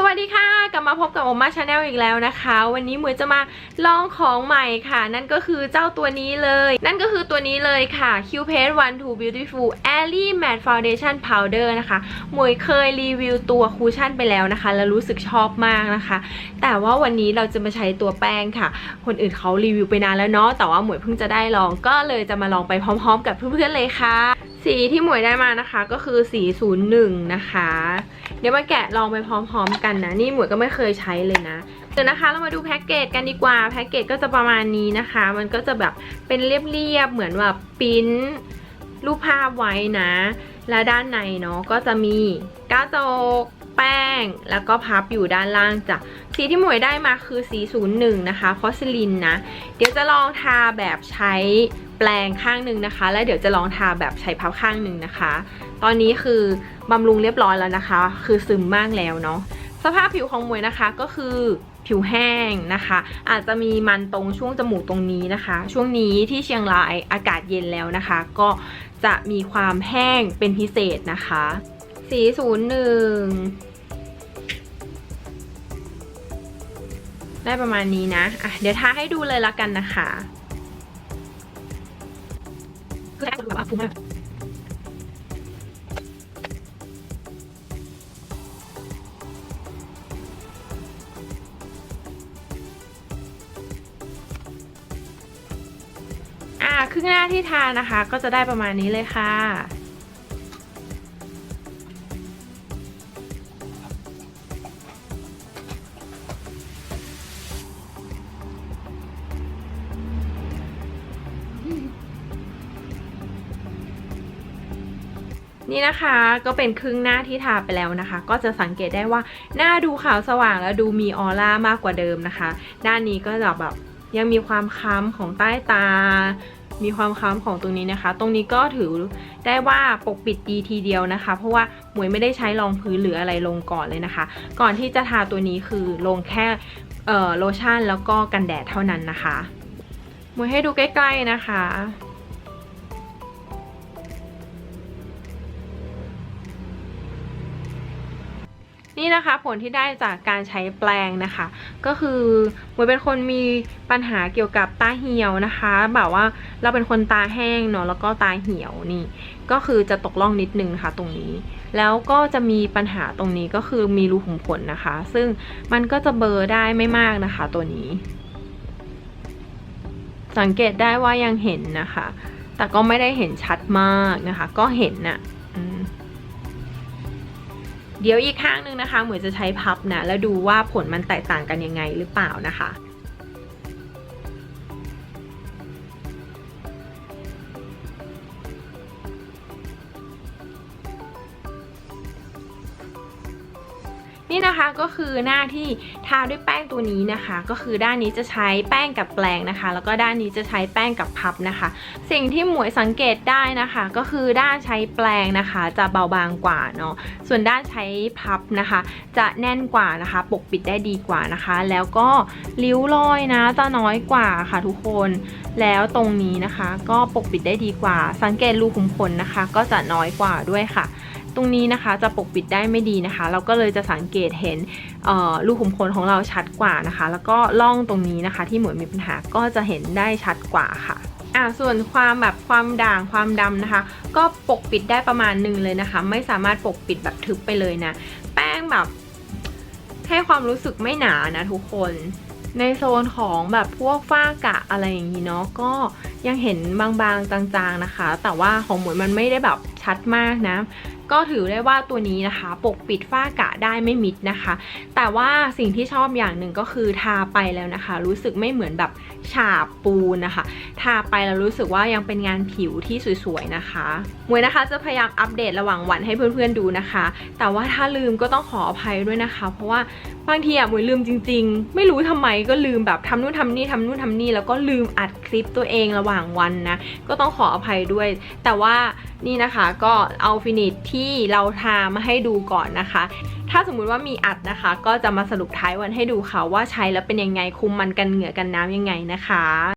สวัสดีค่ะกลับมาพบกับโอมาชาแนลอีกแล้วนะคะ วันนี้หมวยจะมาลองของใหม่ค่ะ นั่นก็คือเจ้าตัวนี้เลย นั่นก็คือตัวนี้เลยค่ะ Q Paste One Two Beautiful Airy Matte Foundation Powder นะคะหมวยเคยรีวิวตัวคูชั่นไปแล้วนะคะ แล้วรู้สึกชอบมากนะคะ แต่ว่าวันนี้เราจะมาใช้ตัวแป้งค่ะ คนอื่นเขารีวิวไปนานแล้วเนาะแต่ว่าหมวยเพิ่งจะได้ลองก็เลยจะมาลองไปพร้อม ๆ กับเพื่อนๆเลยค่ะ สีที่หมวยได้มานะคะก็คือสี 01 นะคะ เดี๋ยวมาแกะลองไปพร้อมๆกันนะ นี่หมวยก็ไม่เคยใช้เลยนะเดี๋ยวนะคะเรามาดูแพ็กเกจกันดีกว่าแพ็กเกจก็จะประมาณนี้นะคะ มันก็จะแบบเป็นเรียบๆเหมือนแบบปิ้นรูปภาพไว้นะ และด้านในเนาะก็จะมีกระจกแป้ง แล้วก็พับอยู่ด้านล่างจ้ะสีที่หมวยได้มาคือสี 01 นะคะพอสลินนะ เดี๋ยวจะลองทาแบบใช้ แปลงข้างหนึ่งนะคะ แล้วเดี๋ยวจะลองทาแบบใช้พับข้างหนึ่งนะคะ ตอนนี้คือบำรุงเรียบร้อยแล้วนะคะ คือซึมมากแล้วเนาะสภาพผิวของมวยนะคะก็คือผิวแห้งนะคะ อาจจะมีมันตรงช่วงจมูกตรงนี้นะคะ ช่วงนี้ที่เชียงรายอากาศเย็นแล้วนะคะ ก็จะมีความแห้งเป็นพิเศษนะคะ สีศูนย์หนึ่งได้ประมาณนี้นะ อะ เดี๋ยวทาให้ดูเลยละกันนะคะ คือแรกดูแบบฟูมากอ่าครึ่งหน้าที่ทานนะคะ ก็จะได้ประมาณนี้เลยค่ะ นี่นะคะก็เป็นครึ่งหน้าที่ทาไปแล้วนะคะ ก็จะสังเกตได้ว่าหน้าดูขาวสว่างแล้วดูมีออร่ามากกว่าเดิมนะคะ ด้านนี้ก็จะแบบยังมีความค้ำของใต้ตา มีความค้ำของตรงนี้นะคะ ตรงนี้ก็ถือได้ว่าปกปิดดีทีเดียวนะคะ เพราะว่าหมวยไม่ได้ใช้รองพื้นหรืออะไรลงก่อนเลยนะคะ ก่อนที่จะทาตัวนี้คือลงแค่โลชั่นแล้วก็กันแดดเท่านั้นนะคะหมวยให้ดูใกล้ๆนะคะ นี่นะคะผลที่ได้จากการใช้แปลงนะคะ ก็คือหมวยเป็นคนมีปัญหาเกี่ยวกับตาเหี่ยวนะคะ แบบว่าเราเป็นคนตาแห้งเนาะแล้วก็ตาเหี่ยวนี่ ก็คือจะตกล่องนิดนึงนะคะตรงนี้ แล้วก็จะมีปัญหาตรงนี้ก็คือมีรูขุมขนนะคะ ซึ่งมันก็จะเบลอได้ไม่มากนะคะตัวนี้ สังเกตได้ว่ายังเห็นนะคะ แต่ก็ไม่ได้เห็นชัดมากนะคะ ก็เห็นน่ะ เดี๋ยวอีกข้างหนึงนะคะเหมือนจะใช้พับนะแล้วดูว่าผลมันแตกต่างกันยังไงหรือเปล่านะคะ นี่นะคะก็คือหน้าที่ทาด้วยแป้งตัวนี้นะคะ ก็คือด้านนี้จะใช้แป้งกับแปลงนะคะ แล้วก็ด้านนี้จะใช้แป้งกับพับนะคะ สิ่งที่หมวยสังเกตได้นะคะ ก็คือด้านใช้แปลงนะคะ จะเบาบางกว่าเนาะส่วนด้านใช้พับนะคะ จะแน่นกว่านะคะ ปกปิดได้ดีกว่านะคะ แล้วก็ริ้วรอยนะจะน้อยกว่าค่ะทุกคนแล้วตรงนี้นะคะ ก็ปกปิดได้ดีกว่า สังเกตรูขุมขนนะคะ ก็จะน้อยกว่าด้วยค่ะ ตรงนี้นะคะจะปกปิดได้ไม่ดีนะคะ เราก็เลยจะสังเกตเห็นรูขุมขนของเราชัดกว่านะคะ แล้วก็ล่องตรงนี้นะคะที่เหมวยมีปัญหาก็จะเห็นได้ชัดกว่าค่ะอ่าส่วนความแบบความด่างความดำนะคะ ก็ปกปิดได้ประมาณหนึ่งเลยนะคะ ไม่สามารถปกปิดแบบทึบไปเลยนะ แป้งแบบให้ความรู้สึกไม่หนานะทุกคนในโซนของแบบพวกฝ้ากะอะไรอย่างนี้เนาะก็ยังเห็นบางๆจางๆนะคะ แต่ว่าของหมวยมันไม่ได้แบบชัดมากนะ ก็ถือได้ว่าตัวนี้นะคะ ปกปิดฝ้ากระได้ไม่มิดนะคะ แต่ว่าสิ่งที่ชอบอย่างหนึ่งก็คือทาไปแล้วนะคะ รู้สึกไม่เหมือนแบบฉาบปูนนะคะ ทาไปแล้วรู้สึกว่ายังเป็นงานผิวที่สวยๆนะคะมวยนะคะจะพยายามอัปเดตระหว่างวันให้เพื่อนๆดูนะคะ แต่ว่าถ้าลืมก็ต้องขออภัยด้วยนะคะ เพราะว่าบางทีอะมวยลืมจริง ๆ ไม่รู้ทำไมก็ลืมแบบทำนู่นทำนี่ทำนู่นทำนี่แล้วก็ลืมอัดคลิปตัวเองระหว่างวันนะ ก็ต้องขออภัยด้วย แต่ว่านี่นะคะก็เอาฟินิชทีที่เราทามาให้ดูก่อนนะคะ ถ้าสมมุติว่ามีอัดนะคะ ก็จะมาสรุปท้ายวันให้ดูค่ะว่าใช้แล้วเป็นยังไงคุมมันกันเหงื่อกันน้ำยังไงนะคะ